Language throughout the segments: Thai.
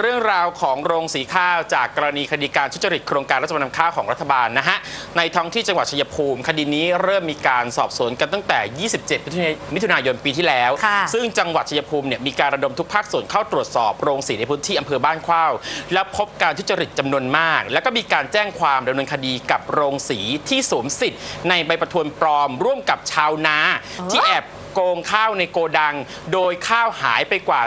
เรื่องราวของโรงสีข้าวจากกรณีคดีการทุจริตโครงการรัฐบาลนำข้าวของรัฐบาลนะฮะในท้องที่จังหวัดชัยภูมิ คดีนี้เริ่มมีการสอบสวนกันตั้งแต่ 27 มิถุนายนปีที่แล้วค่ะซึ่งจังหวัดชัยภูมิเนี่ยมีการระดมทุกภาคส่วนเข้าตรวจสอบโรงสีในพื้นที่อำเภอบ้านเข้าวและพบการทุจริตจำนวนมาก แล้วก็มีการแจ้งความดำเนินคดีกับโรงสีที่สวมสิทธิ์ในใบประทวนปลอม ร่วมกับชาวนาที่แอบโกงข้าวในโกดัง โดยข้าวหายไปกว่า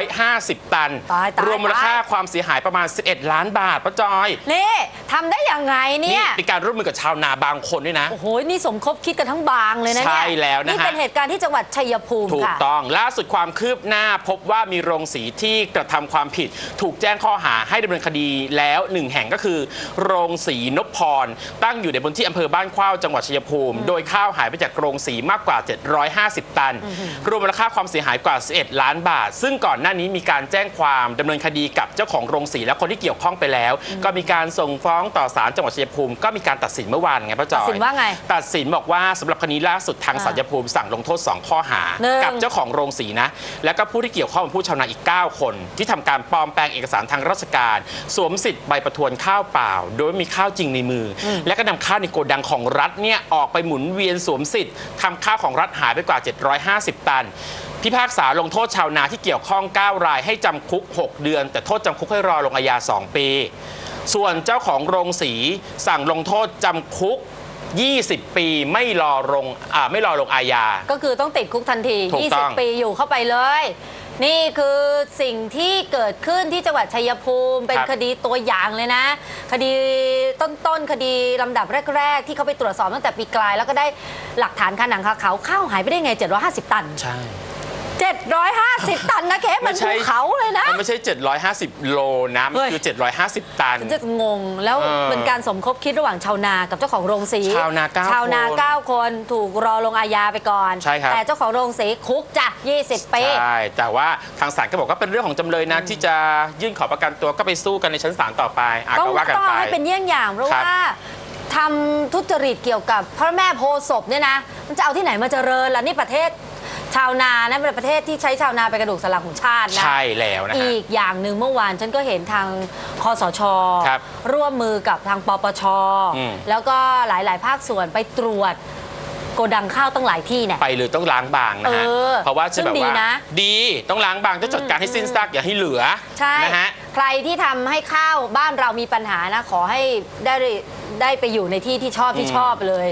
750 ตัน ตายตายรวมมูลค่าตาย ความเสียหายประมาณ 11 ล้านบาทป้าจอย นี่ทำได้ยังไงเนี่ย เป็นการร่วมมือกับชาวนาบางคนด้วยนะ โอ้โห นี่สมคบคิดกันทั้งบางเลยนะเนี่ยใช่แล้วนะฮะ นี่เป็นเหตุการณ์ที่จังหวัดชัยภูมิถูกค่ะ ต้องล่าสุดความคืบหน้าพบว่ามีโรงสีที่กระทำความผิด ถูกแจ้งข้อหาให้ดำเนินคดีแล้วหนึ่งแห่งก็คือ โรงสีนพพร ตั้งอยู่ในบนที่อำเภอบ้านเข้าวจังหวัดชัยภูมิ โดยข้าวหายไปจากโรงสีมากกว่า750 ตัน รวมมูลค่าความเสียหายกว่า 11 ล้านบาท ซึ่งก่อนหน้านี้มีการแจ้งความดำเนินคดีกับเจ้าของโรงสีและคนที่เกี่ยวข้องไปแล้ว ก็มีการส่งฟ้องต่อศาลจังหวัดชัยภูมิก็มีการตัดสินเมื่อวานไงป้าจอยตัดสินว่าไง ตัดสินบอกว่าสำหรับคดีล่าสุดทางอ่าศาลยภูมิสั่งลงโทษ 2 ข้อหา หนึ่ง กับเจ้าของโรงสีนะ แล้วก็ผู้ที่เกี่ยวข้องเป็นผู้ชาวนาอีก 9 คน ที่ทำการปลอมแปลงเอกสารทางราชการ สวมสิทธิ์ใบประทวนข้าวเปล่า โดยไม่มีข้าวจริงในมืออและก็นำข้าวในโกดังของรัฐเนี่ยออกไปหมุนเวียนสวมสิทธิ์ทำข้าวของรัฐหายไปกว่า750 ตัน พิพากษาลงโทษชาวนาที่เกี่ยวข้อง 9 รายให้จำคุก 6 เดือน แต่โทษจำคุกให้รอลงอาญา 2 ปี ส่วนเจ้าของโรงสีสั่งลงโทษจำคุก 20 ปีไม่รอลงอ่าไม่รอลงอาญา ก็คือต้องติดคุกทันที ถูกต้อง 20 ปีอยู่เข้าไปเลย นี่คือสิ่งที่เกิดขึ้นที่จังหวัดชัยภูมิ เป็นครับ คดีตัวอย่างเลยนะ คดี ต้นๆ คดีลำดับแรก ๆ ที่เขาไปตรวจสอบตั้งแต่ปีกลาย แล้วก็ได้หลักฐานคาหนังคาเขาข้าวหายไปได้ไง 750 ตัน ใช่ 750 ตันนะเคสมันภูเขาเลยนะ มันไม่ใช่ 750 โลนะมันเฮ้ยคือ 750 ตัน จะงงแล้วเออเป็นการสมคบคิดระหว่างชาวนากับเจ้าของโรงสี ชาวนาเก้าชาวนาคนเก้าคนถูกรอลงอาญาไปก่อน ใช่ครับ แต่เจ้าของโรงสีคุกจ้ะ 20 ปี ใช่ แต่ว่าทางศาลก็บอกว่าเป็นเรื่องของจำเลยนะ ที่จะยื่นขอประกันตัวก็ไปสู้กันในชั้นศาลต่อไปอะต้องก็ว่ากันต้องไปเอาให้เป็นเยี่ยงอย่างเพราะครับว่าทำทุจริตเกี่ยวกับพระแม่โพธิ์ศพเนี่ยนะ มันจะเอาที่ไหนมาเจริญล่ะนี่ประเทศ ชาวนานะเป็นประเทศที่ใช้ชาวนาเป็นกระดูกสันหลังของชาตินะ ใช่แล้วนะฮะ อีกอย่างหนึ่งเมื่อวานฉันก็เห็นทางคอสช ครับร่วมมือกับทางปปช อืม แล้วก็หลายๆ ภาคส่วนไปตรวจโกดังข้าวตั้งหลายที่เนี่ย ไปเลยต้องล้างบางนะฮะ เออเพราะว่าจะซึ่งแบบดีว่านะ ดีต้องล้างบางต้องจัดการให้สิ้นซากอย่าให้เหลือใช่ นะฮะ ใครที่ทำให้ข้าวบ้านเรามีปัญหานะ ขอให้ได้ได้ไปอยู่ในที่ที่ชอบที่อืมชอบเลย